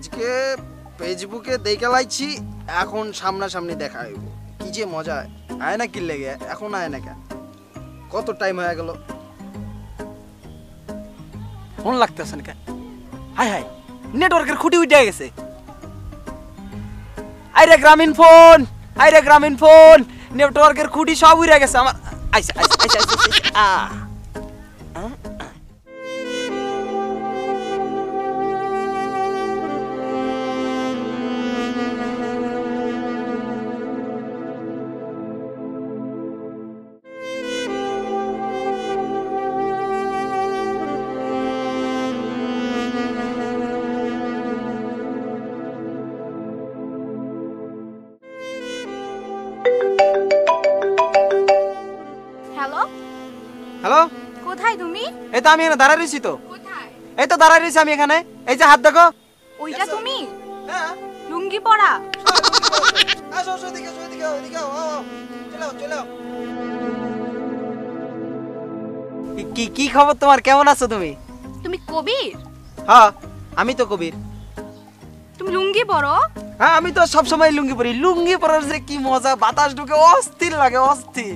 আজকে ফেসবুকে দেখে লাইছি, এখন সামনাসামনি দেখা হইব। কি যে মজা, আয় না কি লেগে, এখন আয় না কেন? কত টাইম হয়ে গেল? ফোন লাগতেছে না কেন? হাই হাই নেটওয়ার্কের খুঁটি উঠে গেছে। আইরে গ্রামীণ ফোন আইরে গ্রামীণ ফোন নেটওয়ার্কের খুঁটি সব উড়ে গেছে আমার আইসা আইসা আইসা আইসা এই তো আমি এখানে দাঁড়ায় রয়েছি তো এই তো দাঁড়ায় রয়েছি আমি এখানে। এই যে হাত দেখো। ওইটা তুমি? হ্যাঁ। লুঙ্গি পরা? কি কি খবর তোমার? কেমন আছো তুমি? তুমি কবির? হ্যাঁ আমি তো কবির। তুমি লুঙ্গি পরো? হ্যাঁ আমি তো সব সময় লুঙ্গি পরি। লুঙ্গি পরার যে কি মজা বাতাস ঢুকে অস্থির লাগে অস্থির।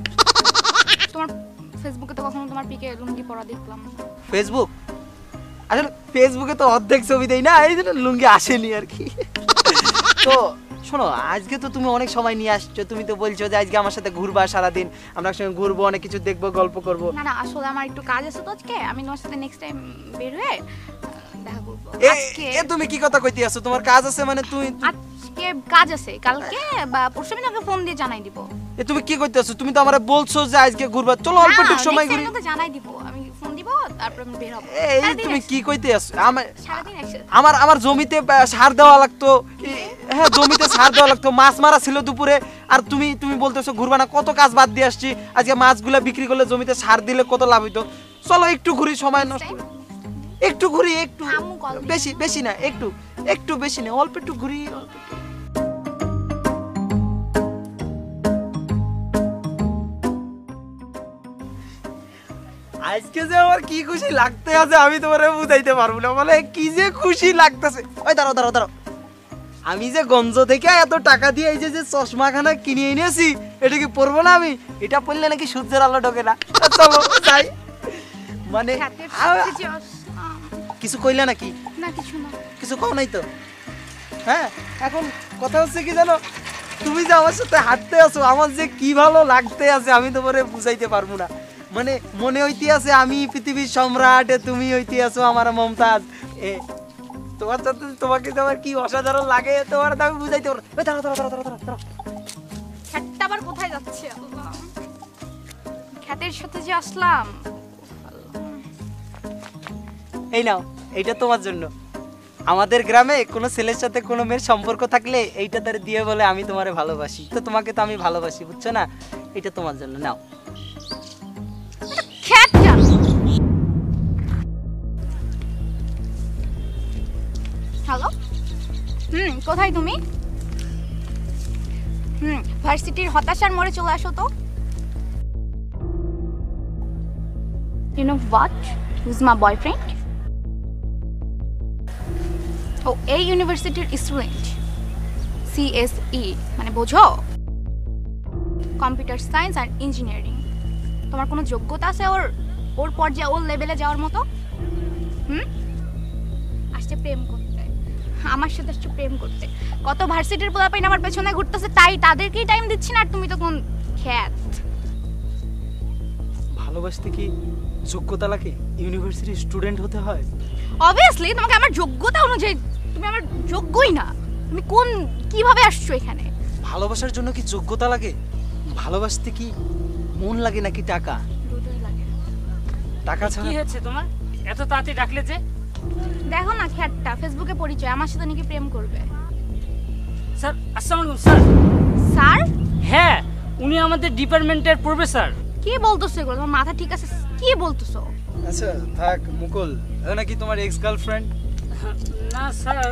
ফেসবুকে তো কখনো তোমার পিকে লুঙ্গি পরা দেখলাম। ফেসবুক আসলে ফেসবুকে তো অর্ধেক ছবি দেই না এই জন্য লুঙ্গি আসেনি আর কি। তো শোনো আজকে তো তুমি অনেক সময় নিয়ে আসছো তুমি তো বলছো যে আজকে আমার সাথে ঘুরবা সারাদিন আমরা একসঙ্গে ঘুরবো অনেক কিছু দেখব গল্প করব। না না আসলে আমার একটু কাজ আছে তো আজকে আমি তোমার সাথে নেক্সট টাইম বের হয়ে দেখা করব। এ এ তুমি কি কথা কইতে আছো তোমার কাজ আছে মানে তুমি আজকে কাজ আছে। কালকে বা পরশু আমি তোমাকে ফোন দিয়ে জানাই দিব। এ তুমি কি কইতে তুমি তো আমারে বলছো যে আজকে ঘুরবা। চলো অল্প একটু সময় next time ঘুরি। তোমাকে জানাই দিব। আমি ফোন দিব তারপর আমি বের হব। এই তুমি কি কইতে আছো আমার আমার আমার জমিতে সার দেওয়া লাগতো। হ্যাঁ জমিতে সার দেওয়া লাগতো। মাছ মারা ছিল দুপুরে। আর তুমি তুমি বলতেছো ঘুরবা না কত কাজ বাদ দিয়ে আসছি। আজকে মাছগুলো বিক্রি করলে জমিতে সার দিলে কত লাভ হইতো? চলো একটু ঘুরি সময় নষ্ট একটু ঘুরি একটু। বেশি বেশি না একটু। একটু বেশি না অল্প একটু ঘুরি অল্প আজকে যে আমার কি খুশি লাগতে আছে আমি তোমারে বুঝাইতে পারব না। বলে কি যে খুশি লাগতেছে। ওই দাঁড়াও দাঁড়াও দাঁড়াও। আমি যে গঞ্জ থেকে এত টাকা দিয়ে এই যে যে চশমাখানা কিনে এনেছি এটা কি পরবো না আমি? এটা পরলে নাকি সূর্যের আলো ঢোকে না। চলো যাই। মানে কিছু কইলে নাকি? না কিছু না। কিছু কও নাই তো। হ্যাঁ এখন কথা হচ্ছে কি জানো? তুমি যে আমার সাথে হাঁটতে আছো আমার যে কি ভালো লাগতে আছে আমি তোমারে বুঝাইতে পারব না। মানে মনে হইতে আছে আমি পৃথিবীর সম্রাট তুমি হইতে আছো আমার মমতাজ। এ তোমার সাথে তোমাকে আমার কি অসাধারণ লাগে? তোমার তো আমি বুঝাইতে। এই দাঁড়াও দাঁড়াও দাঁড়াও দাঁড়াও দাঁড়াও। আবার কোথায় যাচ্ছে? খ্যাতের সাথে যে আসলাম। এই নাও এইটা তোমার জন্য। আমাদের গ্রামে কোনো ছেলের সাথে কোনো মেয়ের সম্পর্ক থাকলে এইটা তার দিয়ে বলে আমি তোমারে ভালোবাসি। তো তোমাকে তো আমি ভালোবাসি বুঝছ না? এটা তোমার জন্য নাও। হুম, কোথায় তুমি? হুম, ভার্সিটির হতাশার মোড়ে চলে আসো তো। You know what who's my boyfriend ও, এই ইউনিভার্সিটির স্টুডেন্ট সিএসই মানে বোঝো? কম্পিউটার সায়েন্স অ্যান্ড ইঞ্জিনিয়ারিং তোমার কোনো যোগ্যতা আছে ওর ওর পর্যায়ে, ওর লেভেলে যাওয়ার মতো? হুম? আসছে প্রেম করতে। আমার সাথে আসছে প্রেম করতে। কত ভার্সিটির পোলাপাইন আমার পেছনে ঘুরতেছে তাই তাদেরকেই টাইম দিচ্ছি না আর তুমি তো কোন খ্যাত। ভালোবাসতে কি যোগ্যতা লাগে? ইউনিভার্সিটির স্টুডেন্ট হতে হয়? অবভিয়াসলি তোমাকে আমার যোগ্যতা অনুযায়ী তুমি আমার যোগ্যই না। তুমি কোন কীভাবে আসছো এখানে? ভালোবাসার জন্য কি যোগ্যতা লাগে? ভালোবাসতে কি মন লাগে নাকি টাকা? দুটোই লাগে। টাকা ছাড়া কি হয়েছে তোমার? এত তাড়াতাড়ি ডাকলে যে দেখো না খ্যাটটা ফেসবুকে পরিচয় আমার সাথে নাকি প্রেম করবে। স্যার আসসালামু আলাইকুম স্যার। স্যার? হ্যাঁ উনি আমাদের ডিপার্টমেন্টের প্রফেসর। কি বলতেছো এগুলো? তোমার মাথা ঠিক আছে? কি বলতেছো? আচ্ছা থাক মুকুল। এটা নাকি তোমার এক্স গার্লফ্রেন্ড না স্যার।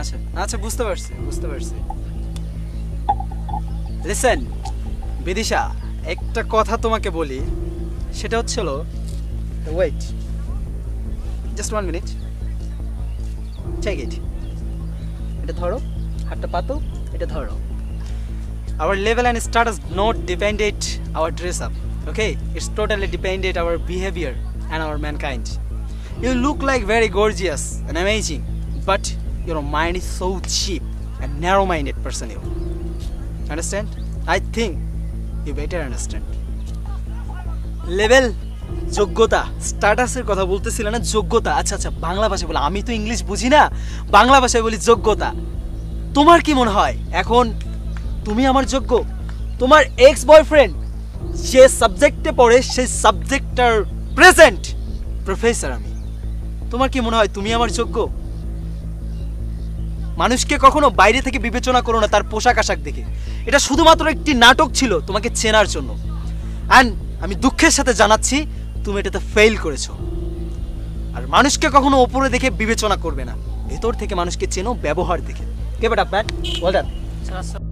আচ্ছা আচ্ছা বুঝতে পারছি বুঝতে পারছি। লিসেন বিদিশা একটা কথা তোমাকে বলি। সেটা হচ্ছিল wait just one minute check it এটা ধরো হাতটা পাতো এটা ধরো our level and status not depended our dress up okay it's totally depended our behavior and our mankind you look like very gorgeous and amazing but your mind is so cheap and narrow-minded person you understand i think you better understand level যোগ্যতা স্ট্যাটাসের কথা বলতেছিল না, যোগ্যতা। আচ্ছা আচ্ছা বাংলা ভাষায় বলে। আমি তো ইংলিশ বুঝি না। বাংলা ভাষায় বলি যোগ্যতা। তোমার কি মনে হয়? এখন তুমি আমার যোগ্য। তোমার এক্স বয়ফ্রেন্ড যে সাবজেক্টে পড়ে, সেই সাবজেক্টটার প্রেজেন্ট প্রফেসর আমি। তোমার কি মনে হয়? তুমি আমার যোগ্য? মানুষকে কখনো বাইরে থেকে বিবেচনা করো না তার পোশাক আশাক দেখে। এটা শুধুমাত্র একটি নাটক ছিল তোমাকে চেনার জন্য। অ্যান্ড আমি দুঃখের সাথে জানাচ্ছি তুমি এটাতে ফেল করেছ। আর মানুষকে কখনো ওপরে দেখে বিবেচনা করবে না। ভেতর থেকে মানুষকে চেনো, ব্যবহার দেখে। কে বেটা ব্যাট স্যার আসসালাম